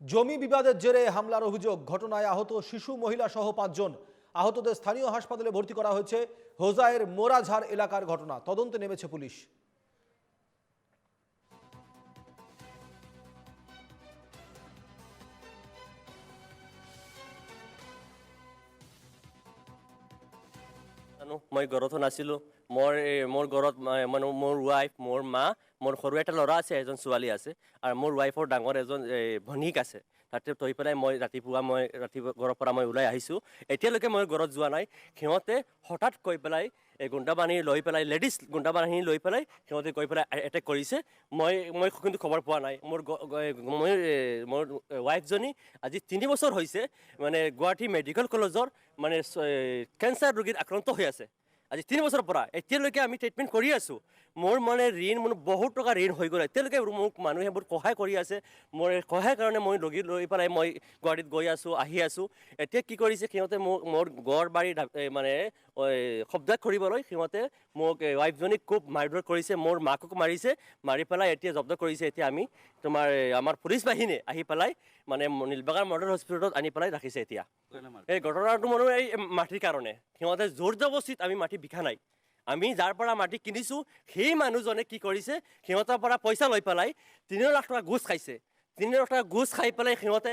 জমি বিবাদের জেরে হামলার অভিযোগ, ঘটনায় আহত শিশু, মহিলা সহ পাঁচজন। আহতদের স্থানীয় হাসপাতালে ভর্তি করা হয়েছে হোজায়ের মোরাঝার এলাকার ঘটনা। তদন্তে নেমেছে পুলিশ। মই ঘৰতো নাছিলোঁ মোৰ মোৰ ঘৰত মানে মোৰ ৱাইফ মোৰ মা, মোৰ সৰু এটা ল'ৰা আছে, এজন ছোৱালী আছে, আৰু মোৰ ৱাইফৰ ডাঙৰ এজন ভনীক আছে। তাতে থৈ পেলাই মই ৰাতিপুৱা মই, ৰাতিপুৱা ঘৰৰ পৰা মই ওলাই আহিছোঁ। এতিয়ালৈকে মই ঘৰত যোৱা নাই। সিহঁতে হঠাৎ কৈ পেলাই এই গুণ্ডাবাহিনী লৈ পেলাই লেডিজ গুণ্ডাবাহিনী লৈ পেলাই, সিহঁতে গৈ পেলাই এটেক কৰিছে। মই মই কিন্তু খবৰ পোৱা নাই। মোৰ মই মোৰ ৱাইফজনী আজি তিনি বছৰ হৈছে মানে গুৱাহাটী মেডিকেল কলেজৰ মানে কেঞ্চাৰ ৰোগীত আক্ৰান্ত হৈ আছে। আজি তিনি বছৰৰ পৰা এতিয়ালৈকে আমি ট্ৰিটমেণ্ট কৰি আছোঁ। মোৰ মানে ঋণ, মোৰ বহুত টকা ঋণ হৈ গ'ল। এতিয়ালৈকে মোক মানুহে বহুত সহায় কৰি আছে। মোৰ সহায়ৰ কাৰণে মই লগি লৈ পেলাই মই গুৱাহাটীত গৈ আছোঁ, আহি আছোঁ। এতিয়া কি কৰিছে, সিহঁতে মোক, মোৰ গড় বাৰী মানে শব্দ কৰিবলৈ সিহঁতে মোক ৱাইফজনীক খুব মাৰধৰ কৰিছে, মোৰ মাকক মাৰিছে, মাৰি পেলাই এতিয়া জব্দ কৰিছে। এতিয়া আমি তোমাৰ আমাৰ পুলিচ বাহিনীয়ে আহি পেলাই মানে নীলবাগান মডেল হস্পিটেলত আনি পেলাই ৰাখিছে এতিয়া। এই ঘটনাটো মানে এই মাটিৰ কাৰণে। সিহঁতে জোৰ জবস্তিত আমি মাটি বিকা নাই। আমি যাৰ পৰা মাটি কিনিছোঁ, সেই মানুহজনে কি কৰিছে, সিহঁতৰ পৰা পইচা লৈ পেলাই তিনি লাখ টকা গোচ খাইছে। তিনি লাখ টকা গোচ খাই পেলাই সিহঁতে